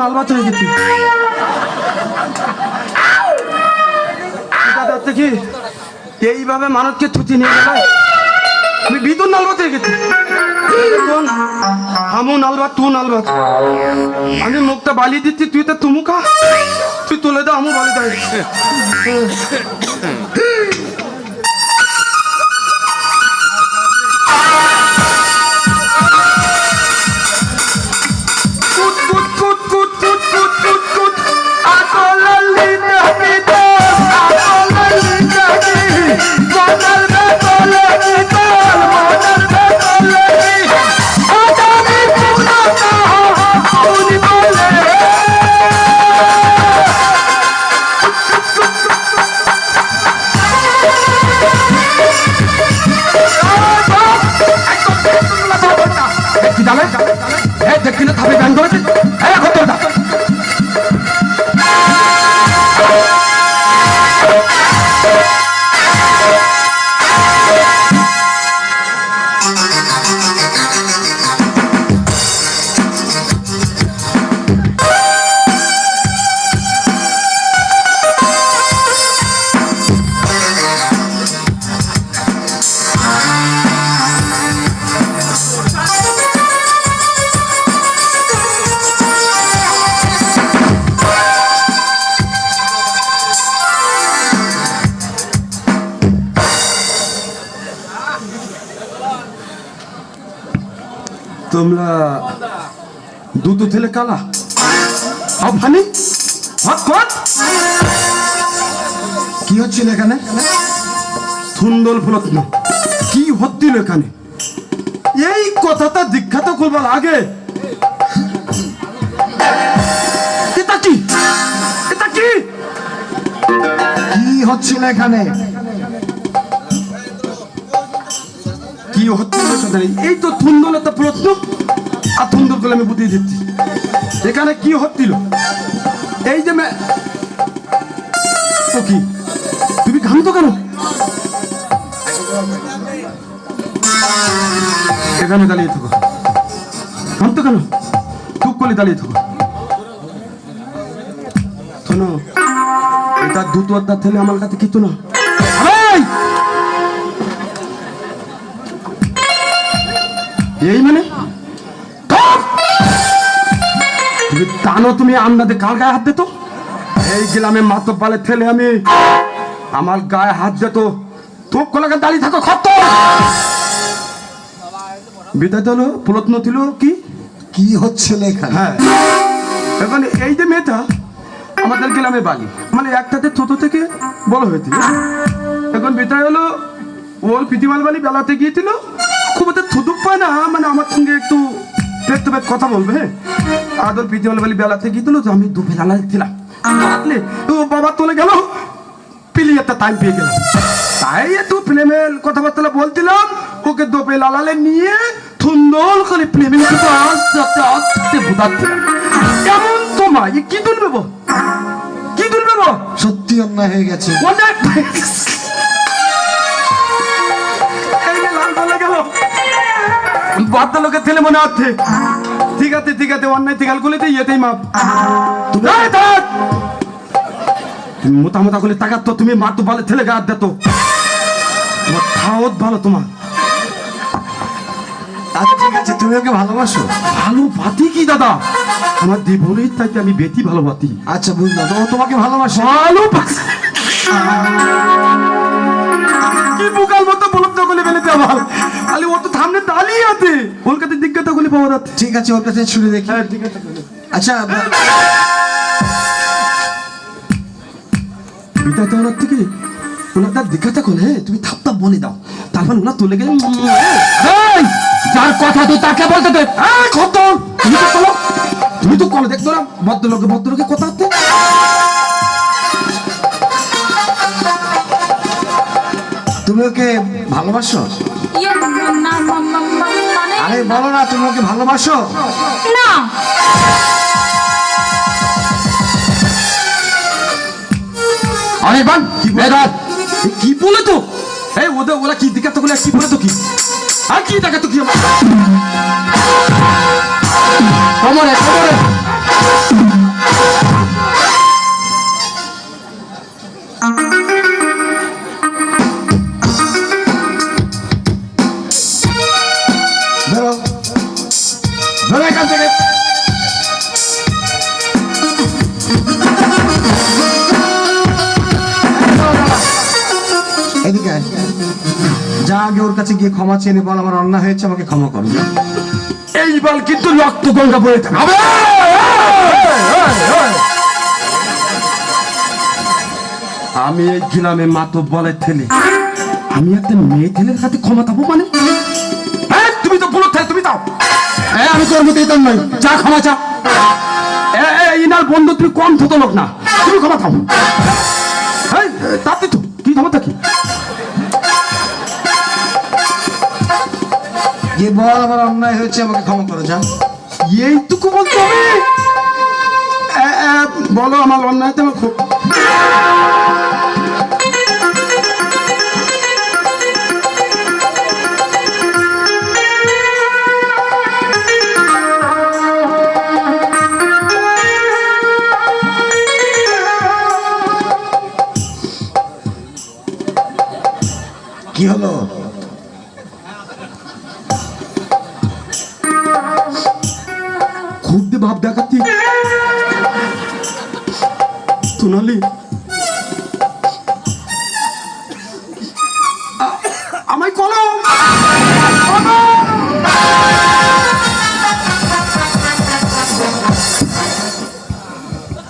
নালবা চলে যেতি কি এইভাবে মানুষকে ছুটি নিয়ে গেল আমি বিদুর নালবা চলে গেছি। আমু নালবা তু নালবা আমি মুখটা বালি দিচ্ছি, তুই তো তুমুকা তুই তুলে দাও আমু বালি দাও তোমরা দুধ ছেলে কালা? ফানি কি হচ্ছিল এখানে? থুন্দল ফলত্ন কি হচ্ছিল এখানে? এই কথাটা দীক্ষাত করবার আগে। এটা কি? এটা কি? কি হচ্ছিল এখানে? কি হচ্ছিল সেটা। এই তো থুন্দল একটা প্রশ্ন। আর থুন্দর করে আমি বুঝিয়ে দিচ্ছি। এখানে কি হচ্ছিল? এই যে কি? তুমি ঘামতো কেন? এখানে দাঁড়িয়ে থাকো। ঘামতো কেন? চুপ করে দাঁড়িয়ে থাকো। শোনো, এটা দুটো থেলে আমার কাছে কিছু না। এই মানে? তুমি টানো তুমি আমনাতে কার গায়ে হাত দিত? এই গ্রামে মাত্র পালে ঠেলে আমি আমার গায়ে হাত দিত। তোর কলাকে দাঁড়িয়ে থাকো খত বিদায় হলো প্রত্ন ছিল কি? কি হচ্ছিল এখানে? হ্যাঁ। এখন এই যে মেয়েটা আমাদের গ্রামে বালি মানে একটাতে ছোট থেকে বড় হয়েছিল। এখন বিদায় হলো ওর প্রীতিমাল বালি বেলাতে গিয়েছিল খুব একটা পায় না মানে আমার সঙ্গে একটু পেট টু পেট কথা বলবে হ্যাঁ? আদর প্রীতিমাল বালি বেলাতে গিয়েছিল তো আমি দু বেলা দিলাম বুঝলে ও বাবা তোলে গেল পিলি একটা টাইম পেয়ে গেলাম। তাই একটু প্রেমের কথাবার্তা বলছিলাম ওকে দোপে লালালে নিয়ে সুন্দর করে প্রেমের সাথে আস্তে আস্তে আস্তে বুঝাচ্ছিলাম কেমন তোমার এ কি তুলবে? কি তুলবে? সত্যি অন্যায় হয়ে গেছে। অনেক ভদ্রলোকের ছেলে মনে হচ্ছে। ঠিক আছে ঠিক আছে অন্যায় গুলিতে মাপ। তুমি মোতা মোতা গুলি তাকাত মারতো ভালো ছেলে দেতো তোমার ভালো তোমার। আচ্ছা ঠিক আছে তুমি ওকে ভালোবাসো। ভালো পাতি কি দাদা? আমার দেবরের তাকে আমি বেটি ভালো পাতি আচ্ছা বুঝলাম। দাদা তোমাকে ভালোবাসো। ভালো কি বুকাল মতো বলতে বলে গুলি আমার। আছে কলকাতার গুলি পাওয়া যাচ্ছে ঠিক আছে ওর কাছে শুনে দেখি। হ্যাঁ ঠিক আছে আচ্ছা বিদায় তো ওনার থেকে ওনার তার দিঘাটা কোন হ্যাঁ তুমি থাপ থাপ বলে দাও। তারপর ওনার তুলে গেলে এই, যার কথা তুই তাকে বলতে দে কত তুমি তো কলো তুমি তো কলো দেখতো না ভদ্রলোকে ভদ্রলোকে কথা হচ্ছে। তুমি ওকে ভালোবাসো? ইয়ে, না, আরে বলো না তুমি ওকে ভালোবাসো? না। আরে বান কি বেদাত কি বলে তো? এই ওদের ওরা কি দিকে তো বলে কি বলে তো কি? আর কি দেখা তো কি আমার? কমরে কমরে আগে ওর কাছে গিয়ে ক্ষমা চেয়ে বল আমার অন্যায় হয়েছে আমাকে ক্ষমা করো। এই বল কিন্তু রক্ত গঙ্গা বয়ে থাকে। আবে! আমি এই গ্রামে মাতো বলে ঠেলে। আমি একটা মেয়ে ঠেলের হাতে ক্ষমতা পাবো মানে? হ্যাঁ তুমি তো বলো ঠেলে তুমি দাও এ, আমি তোর মতো নই। যা ক্ষমা চা। ইনার বন্ধু তুমি কম থতো লোক না। তুমি ক্ষমা থাও হ্যাঁ তাতে তো কি ক্ষমতা কি গিয়ে বল আমার অন্যায় হয়েছে, আমাকে ক্ষমা করে যা এইটুকু বলতে হবে? বলো আমার অন্যায় তো আমার খুব সোনালি আমায় কলো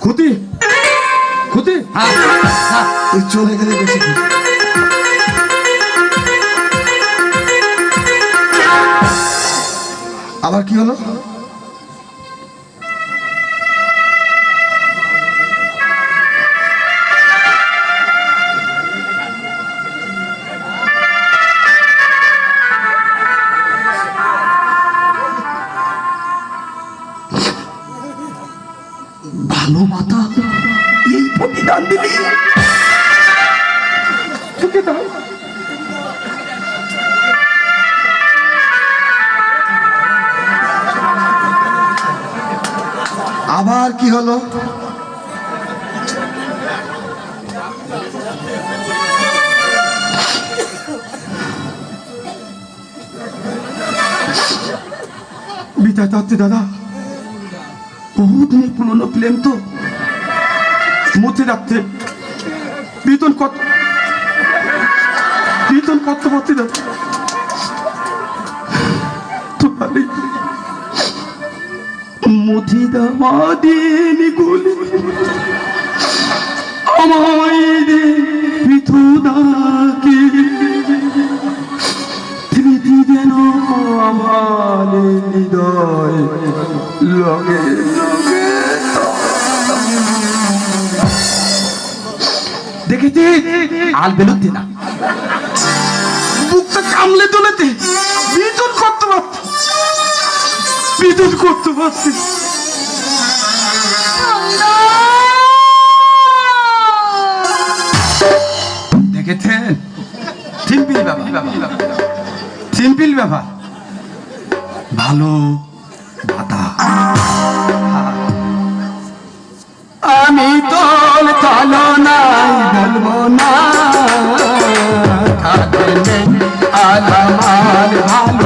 ক্ষতি! ক্ষতি! তুই চলে গেলে বেশি আবার কি হলো? আবার কি হলো? বিদায় দাদা। পুরনো প্লেন তো। মধ্যে রাখতে বেতন কত? বেতন কত পাচ্ছি দাদা তো মধি দামাদিনী গুলি। আমায় দে লগে লগে দেখেছি? আল বেলুতে না বুকটা কামলে তোলেতে বিদ্যুৎ করতে পারছি। থিম্পিল ব্যাপার ব্যাপার ভালো আমি তোল তালো নাই বলব না আলামার ভালো